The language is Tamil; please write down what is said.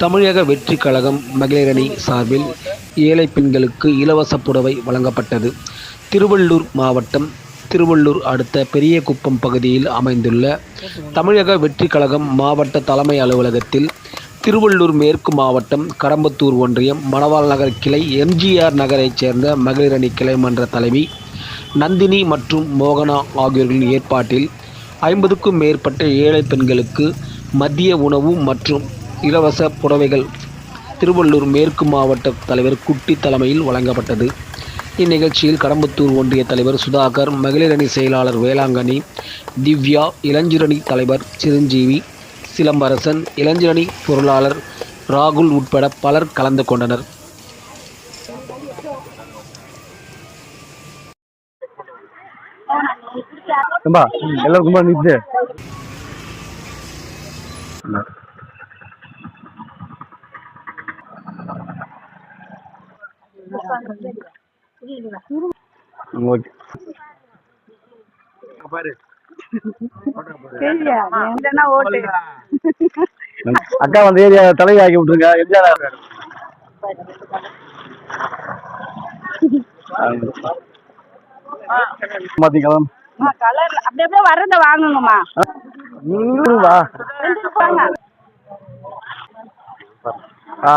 தமிழக வெற்றி கழகம் மகளிரணி சார்பில் ஏழை பெண்களுக்கு இலவச புடவை வழங்கப்பட்டது. திருவள்ளூர் மாவட்டம் திருவள்ளூர் அடுத்த பெரியகுப்பம் பகுதியில் அமைந்துள்ள தமிழக வெற்றி கழகம் மாவட்ட தலைமை அலுவலகத்தில் திருவள்ளூர் மேற்கு மாவட்டம் கடம்பத்தூர் ஒன்றியம் மணவாள் நகர் கிளை எம்ஜிஆர் நகரைச் சேர்ந்த மகளிரணி கிளை மன்ற தலைவி நந்தினி மற்றும் மோகனா ஆகியோர்களின் ஏற்பாட்டில் ஐம்பதுக்கும் மேற்பட்ட ஏழை பெண்களுக்கு மதிய உணவு மற்றும் இலவச புடவைகள் திருவள்ளூர் மேற்கு மாவட்ட தலைவர் குட்டி தலைமையில் வழங்கப்பட்டது. இந்நிகழ்ச்சியில் கடம்பத்தூர் ஒன்றிய தலைவர் சுதாகர் மகளிரணி செயலாளர் வேளாங்கண்ணி திவ்யா இளஞ்சிரணி தலைவர் சிரஞ்சீவி சிலம்பரசன் இளஞ்சிரணி பொருளாளர் ராகுல் உட்பட பலர் கலந்து கொண்டனர். ஏம்பா ஓகே அக்கா வந்து ஏரியா தலைவி ஆக்கி விட்டுருங்க எம்ஜிஆர் கலர் அப்படி அப்படியே வர்றத வாங்குங்கம்மா. ஆ.